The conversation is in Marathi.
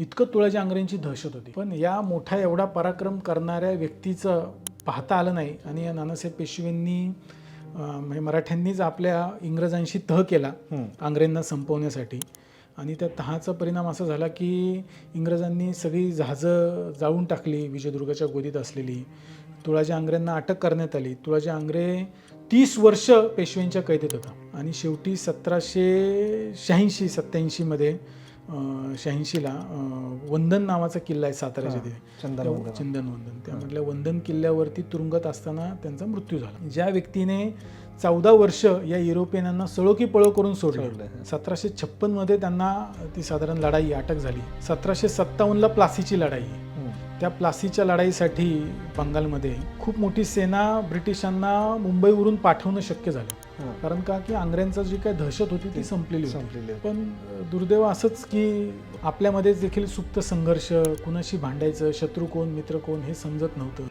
इतकं तुळाजी आंग्रेंची दहशत होती. पण या मोठा एवढा पराक्रम करणाऱ्या व्यक्तीचं पाहता आलं नाही. आणि या नानासाहेब पेशवेंनी म्हणजे मराठ्यांनीच आपल्या इंग्रजांशी तह केला आंग्रेंना संपवण्यासाठी. आणि त्या तहाचा परिणाम असा झाला की इंग्रजांनी सगळी जहाजं जाळून टाकली विजयदुर्गाच्या गोदीत असलेली. तुळाजी आंग्रेंना अटक करण्यात आली. तुळाजी आंग्रे तीस वर्ष पेशव्यांच्या कैदेत होता. आणि शेवटी सतराशे शहाऐंशी सत्याऐंशीमध्ये शहाऐंशीला वंदन नावाचा किल्ला आहे साताऱ्याच्या तिथे चंदन वंदन. त्यामधल्या वंदन. किल्ल्यावरती तुरुंगात असताना त्यांचा मृत्यू झाला. ज्या व्यक्तीने चौदा वर्ष या युरोपियनांना सळो की पळो करून सोडले सतराशे छप्पनमध्ये त्यांना ती साधारण लढाई अटक झाली. सतराशे सत्तावन्नला प्लासीची लढाई. त्या प्लासीच्या लढाईसाठी बंगालमध्ये खूप मोठी सेना ब्रिटिशांना मुंबईवरून पाठवणं शक्य झालं. कारण का की आंग्र्यांचा जी काय दहशत होती ती संपलेली संपलेली. पण दुर्दैव असंच की आपल्यामध्येच देखील सुप्त संघर्ष कुणाशी भांडायचं शत्रू कोण मित्र कोण हे समजत नव्हतं.